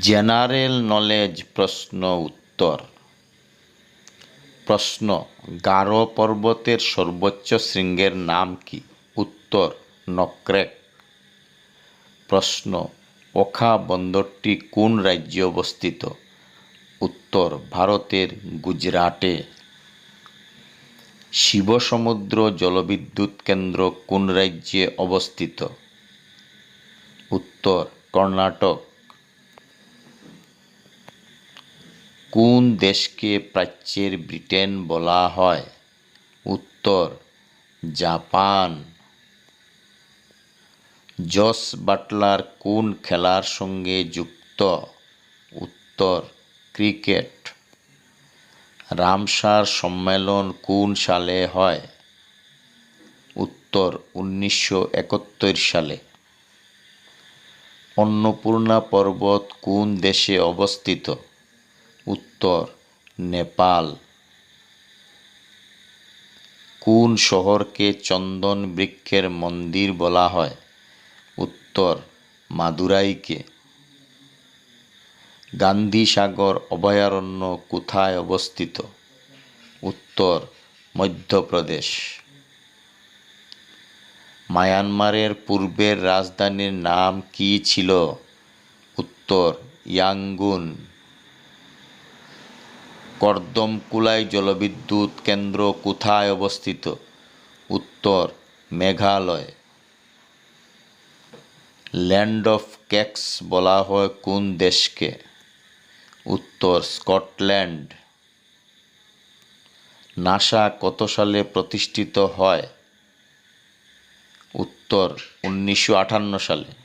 General knowledge প্রশ্ন উত্তর। প্রশ্ন, গারো পর্বতের সর্বোচ্চ শৃঙ্গের নাম কি? উত্তর, নক্রেক। প্রশ্ন, ওখা বন্দরটি কোন রাজ্যে অবস্থিত? উত্তর, ভারতের গুজরাটে। শিবসমুদ্র জলবিদ্যুৎ কেন্দ্র কোন রাজ্যে অবস্থিত? উত্তর, কর্ণাটক। কোন দেশকে প্রাচ্যের ব্রিটেন বলা হয়? উত্তর, জাপান। জস বাটলার কোন খেলার সঙ্গে যুক্ত? উত্তর, ক্রিকেট। রামসার সম্মেলন কোন সালে হয়? উত্তর, উনিশশো একাত্তর সালে। অন্নপূর্ণা পর্বত কোন দেশে অবস্থিত? উত্তর, নেপাল। কোন শহরকে চন্দন বৃক্ষের মন্দির বলা হয়? উত্তর, মাদুরাইকে। গান্ধী সাগর অভয়ারণ্য কোথায় অবস্থিত? উত্তর, মধ্যপ্রদেশ। মায়ানমারের পূর্বের রাজধানীর নাম কী ছিল? উত্তর, ইয়াঙ্গুন। কর্দমকুলাই জলবিদ্যুৎ কেন্দ্র কোথায় অবস্থিত? উত্তর, মেঘালয়। ল্যান্ড অফ ক্যাক্স বলা হয় কোন দেশকে? উত্তর, স্কটল্যান্ড। নাসা কত সালে প্রতিষ্ঠিত হয়? উত্তর, উনিশশো আটান্ন সালে।